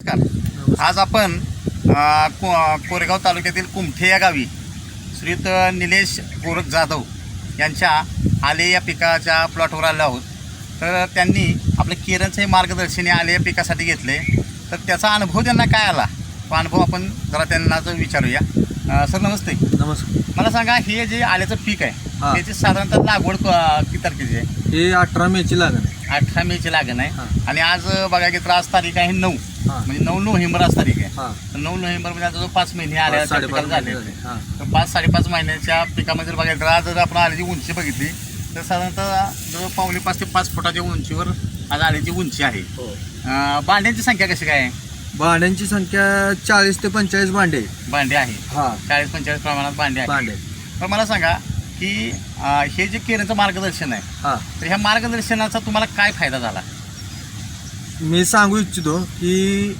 नमस्कार. आज आपण कोरेगाव तालुक्यातील कुमठे या गावी श्रीयुत निलेश गोरख जाधव यांच्या आले या पिकाच्या प्लॉटवर आलो आहोत. तर त्यांनी आपलं केरनचं हे मार्गदर्शन आले या पिकासाठी घेतले. तर त्याचा अनुभव त्यांना काय आला? तो अनुभव आपण जरा त्यांना जो विचारूया. सर नमस्ते. नमस्कार. मला सांगा हे जे आल्याचं पीक आहे. त्याची साधारणतः लागवड किती तारखेची आहे? हे अठरा मेची लागण आहे. अठरा मेची लागण आहे. आणि आज बघा की तर आज तारीख आहे नऊ. म्हणजे नऊ नोव्हेंबर आज तारीख आहे. हा. तर नऊ नोव्हेंबरमध्ये आता जो पाच महिने आल्या पिकाला झाले. हा. तर पाच साडेपाच महिन्याच्या पिकामध्ये जर बघायला आज जर आपण आल्याची उंची बघितली तर साधारणतः जवळ पावणे पाच ते पाच फुटाच्या उंचीवर आज आल्याची उंची आहे. अं, भांड्यांची संख्या कशी काय आहे? भांड्यांची संख्या चाळीस ते पंचेचाळीस भांडे. भांडे आहे. हा. चाळीस पंचेचाळीस प्रमाणात भांडे आहे. भांडे. तर मला सांगा की हे जे केरनचं मार्गदर्शन आहे हा. तर ह्या मार्गदर्शनाचा तुम्हाला काय फायदा झाला? मी सांगू इच्छितो की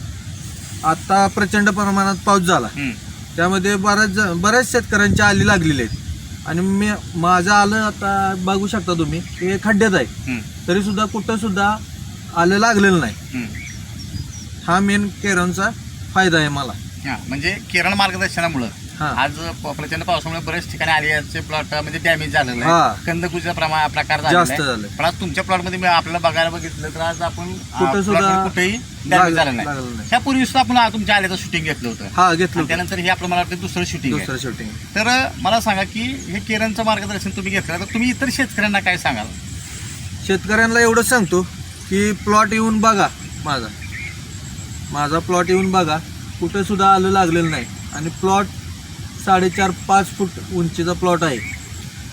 आता प्रचंड प्रमाणात पाऊस झाला. त्यामध्ये बऱ्याच बऱ्याच शेतकऱ्यांची आली लागलेली आहेत. आणि मी माझं आलं आता बघू शकता तुम्ही हे खड्ड्यात आहे. तरी सुद्धा कुठं सुद्धा आलं लागलेलं नाही. हं. मेन केरनचा फायदा आहे मला. म्हणजे केरळ मार्गदर्शनामुळं. आज प्रचंड पावसामुळे बरेच ठिकाणी आलियाचे प्लॉट म्हणजे डॅमेज झालेलं. आहे. कंदकुजीचा प्रमाण प्रकार झालं पण आज तुमच्या प्लॉटमध्ये मी आपल्याला बघायला बघितलं तर आज आपण मध्ये कुठेही डॅमेज झालं नाही. ह्यापूर्वी सुद्धा आपण तुमच्या आल्याचं शूटिंग घेतलं होतं. हा. त्यानंतर हे आपलं मला वाटतं दुसरं शूटिंग दुसरं शूटिंग तर मला सांगा की हे केरनचं मार्गदर्शन तुम्ही घेतलं तर तुम्ही इतर शेतकऱ्यांना काय सांगाल? शेतकऱ्यांना एवढंच सांगतो की प्लॉट येऊन बघा माझा. माझा प्लॉट येऊन बघा. कुठं सुद्धा आलं लागलेलं नाही. आणि प्लॉट साडेचार पाच फूट उंचीचा प्लॉट आहे.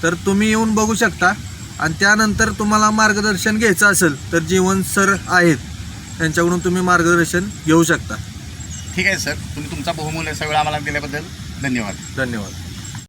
तर तुम्ही येऊन बघू शकता. आणि त्यानंतर तुम्हाला मार्गदर्शन घ्यायचं असेल तर जीवन सर आहेत. त्यांच्याकडून तुम्ही मार्गदर्शन घेऊ शकता. ठीक आहे सर. तुम्ही तुमचा बहुमूल्य वेळ आम्हाला दिल्याबद्दल धन्यवाद. धन्यवाद.